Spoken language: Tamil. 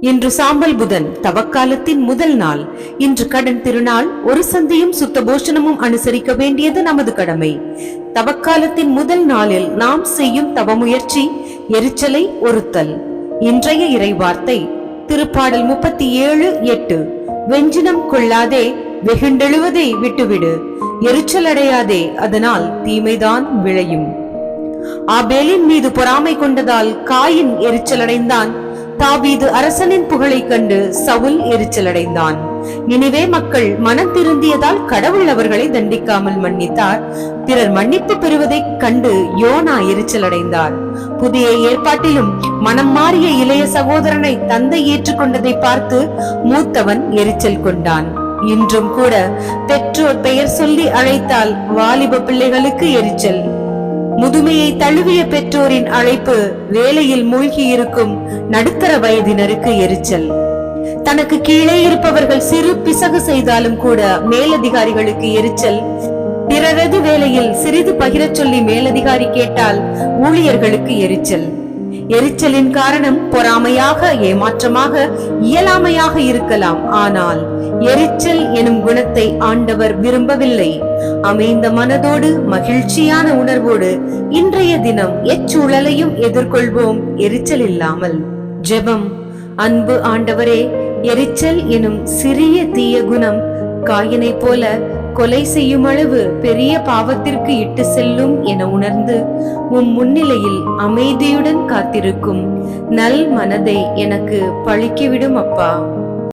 இன்று சாம்பல் புதன் தவக்காலத்தின் முதல் நாள். இன்று கடன் திருநாள் ஒரு சந்தையும் சுத்தபோஷணமும் அனுசரிக்க வேண்டியது நமது கடமை. தவக்காலத்தின் முதல் நாளில் நாம் செய்யும் தவமுயற்சி எரிச்சலை ஒருத்தல். இன்றைய இறைவார்த்தை திருப்பாடல் முப்பத்தி ஏழு எட்டு. வெஞ்சினம் கொள்ளாதே வெகுண்டெழுவதை விட்டுவிடு. எரிச்சல் அடையாதே அதனால் தீமைதான் விளையும். ஆபேலின் மீது பொறாமை கொண்டதால் காயின் எரிச்சலடைந்தான். தாவீது அரசனின் புகழைக் கண்டு சவுல் எரிச்சலடைந்தான். நினைவே மக்கள் மனம் திருந்தியதால் கடவுள் அவர்களை தண்டிக்காமல் மன்னித்தார். பிறர் மன்னிப்பு பெறுவதைக் கண்டு யோனா எரிச்சலடைந்தார். புதிய ஏற்பாட்டிலும் மனம் மாறிய இளைய சகோதரனை தந்தை ஏற்றுக்கொண்டதை பார்த்து மூத்தவன் எரிச்சல் கொண்டான். இன்றும் கூட பெற்றோர் பெயர் சொல்லி அழைத்தால் வாலிப பிள்ளைகளுக்கு எரிச்சல். முதுமையை தழுவிய பெற்றோரின் அழைப்பு வேலையில் மூழ்கி இருக்கும் நடுத்தர வயதினருக்கு எரிச்சல். தனக்கு கீழே இருப்பவர்கள் சிறு பிசகு செய்தாலும் கூட மேலதிகாரிகளுக்கு எரிச்சல். பிறரது வேலையில் சிறிது பகிரச் சொல்லி மேலதிகாரி கேட்டால் ஊழியர்களுக்கு எரிச்சல். எரிச்சலின் காரணம் பொறாமையாக ஏமாற்றமாக இயலாமையாக இருக்கலாம். ஆனால் எரிச்சல் எனும் குணத்தை ஆண்டவர் விரும்பவில்லை. அமைந்த மனதோடு மகிழ்ச்சியான உணர்வோடு இன்றைய தினம் எச்சூழலையும் எதிர்கொள்வோம் எரிச்சல் இல்லாமல். ஜெபம். அன்பு ஆண்டவரே எரிச்சல் எனும் சிறிய தீய குணம் காயினை போல கொலை செய்யும் அளவு பெரிய பாவத்திற்கு இட்டு செல்லும் என உணர்ந்து உம் முன்னிலையில் அமைதியுடன் காத்திருக்கும். நல் மனதை எனக்கு பழிக்கிவிடும் அப்பா.